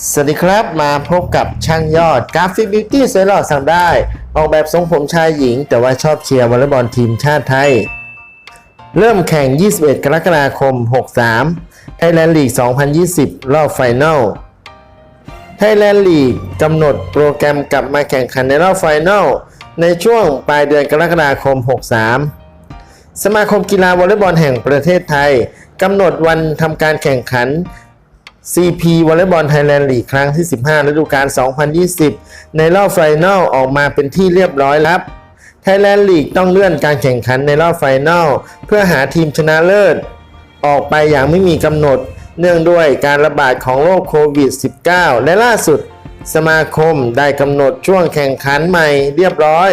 สวัสดีครับมาพบกับช่างยอดกราฟิกบิวตี้สวยหล่อสั่งได้ ออกแบบทรงผมชายหญิง แต่ว่าชอบเชียร์วอลเลย์บอลทีมชาติไทย เริ่มแข่ง 21 กรกฎาคม 63 ไทยแลนด์ลีก 2020 รอบไฟนอลไทยแลนด์ลีกกำหนดโปรแกรมกลับมาแข่งขันในรอบไฟนอลในช่วงปลายเดือนกรกฎาคม 63 สมาคมกีฬาวอลเลย์บอลแห่งประเทศไทยกำหนดวันทำการแข่งขัน CP วอลเลย์บอลไทยแลนด์ลีกครั้งที่ 15 ฤดูกาล 2020 ในรอบไฟนอลออกมาเป็นที่เรียบร้อยแล้วไทยแลนด์ลีกต้องเลื่อนการแข่งขันในรอบไฟนอลเพื่อหาทีมชนะเลิศ ออกไปอย่างไม่มีกำหนด เนื่องด้วยการระบาดของโรคโควิด -19 และล่าสุด สมาคมได้กำหนดช่วงแข่งขันใหม่เรียบร้อย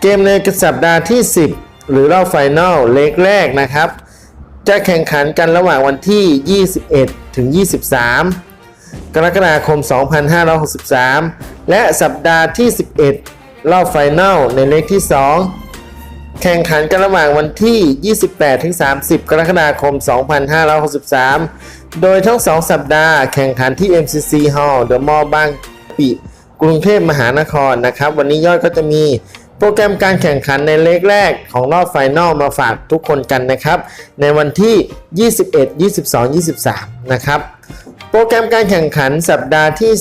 เกมในสัปดาห์ที่ 10 หรือรอบไฟนอลเล็กแรกนะครับ จะแข่งขันกันระหว่างวันที่ 21 ถึง 23 กรกฎาคม 2563 และสัปดาห์ที่ 11 รอบไฟนอลในเลขที่ 2 แข่งขันกันระหว่างวันที่ 28 ถึง 30 กรกฎาคม 2563 โดยทั้ง 2 สัปดาห์แข่งขันที่ MCC Hall The Mall บางปิกรุงเทพมหานครนะครับ วันนี้ยอดก็จะมี รแกรมการแข่งขันในเลกแรกของรอบไฟนอลมาฝากทุกคนกันนะครับ ในวันที่ 21 22 23 นะครับ โปรแกรมการแข่งขันสัปดาห์ที่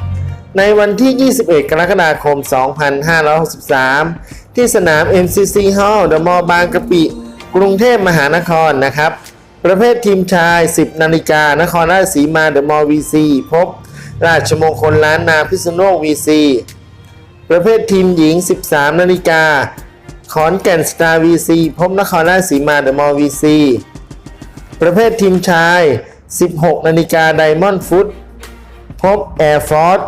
10 ในวันที่ 21 กรกฎาคม 2563 ที่สนาม MCC Hall The Mall บางกะปิ กรุงเทพมหานครนะครับ ประเภททีมชาย 10 นาฬิกา นครราชสีมา The Mall VC พบ ราชมงคลล้านนาพิษณุโลก VC ประเภททีมหญิง 13 นาฬิกา ขอนแก่นสตาร์ VC พบนครราชสีมา The Mall VC ประเภททีมชาย 16 นาฬิกาไดมอนด์ฟุตพบ Air Force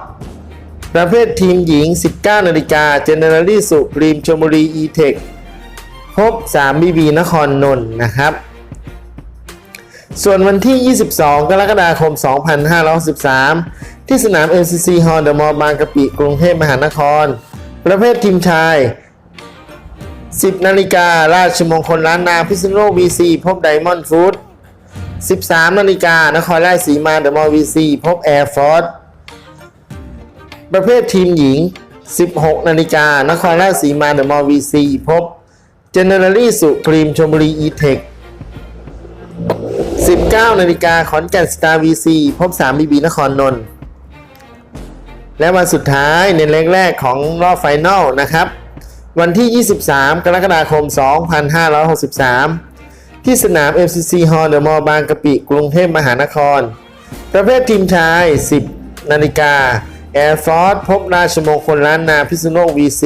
ประเภททีมหญิง 19 นาฬิกาเจเนอเรลลี่สุพรีมชลบุรี E-Tech พบ3 BB นครนนท์นะครับ ส่วนวันที่ 22 กรกฎาคม 2563ที่สนาม MCC Hall The Mall บางกะปิ กรุงเทพมหานคร ประเภททีมชาย 10 นาฬิการาชมงคลล้านนาพิษณุโลก VC พบไดมอนด์ฟู้ด13 นาฬิกานครราชสีมา The Mall VC พบ Air Force ประเภททีมหญิง 16 นาฬิกานครราชสีมา The Mall VC พบ Generally สุพรีมชลบุรี E-Tech 19นาฬิกาขอนแก่นสตาร์ VC พบ3 BB นครนนท์และวันสุดท้ายในเล็กแรกของรอบไฟนอลนะครับ วันที่ 23 กรกฎาคม 2563 ที่สนาม FCC Hall The Mall บางกะปิ กรุงเทพมหานคร ประเภททีมชาย 10 นาฬิกา Air Force พบราชมงคลล้านนาพิษณุโลก VC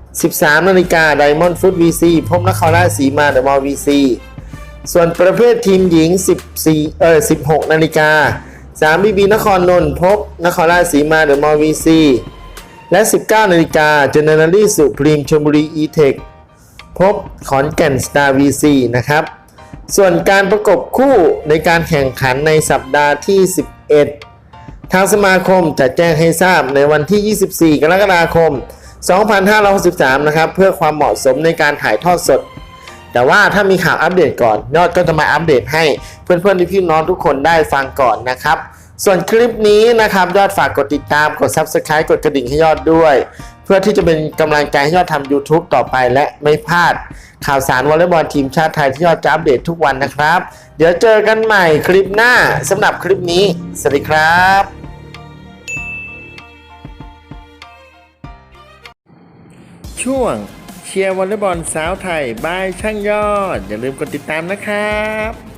13 นาฬิกา Diamond Food VC พบนครราชสีมา The Mall VC ส่วนประเภททีมหญิง 14 เออ16 นาฬิกา3บีบีนครนนท์พบ นครราชสีมาเดอะมอลวีซีและ 19 นาฬิกาเจเนอเรลลี่สุพรีมชลบุรีอีเทคพบขอนแก่นสตาร์วีซีนะครับ ส่วนการประกบคู่ในการแข่งขันในสัปดาห์ที่ 11 ทางสมาคมจะแจ้งให้ทราบในวันที่ 24 กรกฎาคม 2563 นะครับ เพื่อความเหมาะสมในการถ่ายทอดสด แต่ว่าถ้ามีข่าวอัปเดตก่อนยอดก็จะมาอัปเดตให้เพื่อนๆพี่น้องทุกคนได้ฟังก่อนนะครับ ส่วนคลิปนี้นะครับยอดฝากกดติดตามกด Subscribe กดกระดิ่งให้ยอดด้วย เพื่อที่จะเป็นกำลังใจให้ยอดทำ YouTube ต่อไปและไม่พลาด ข่าวสารวอลเลย์บอลทีมชาติไทยที่ยอดจะอัปเดตทุกวันนะครับ เดี๋ยวเจอกันใหม่คลิปหน้าสำหรับคลิปนี้ สวัสดีครับช่วง เชียร์วอลเลย์บอลสาวไทยบายช่างยอด อย่าลืมกดติดตามนะครับ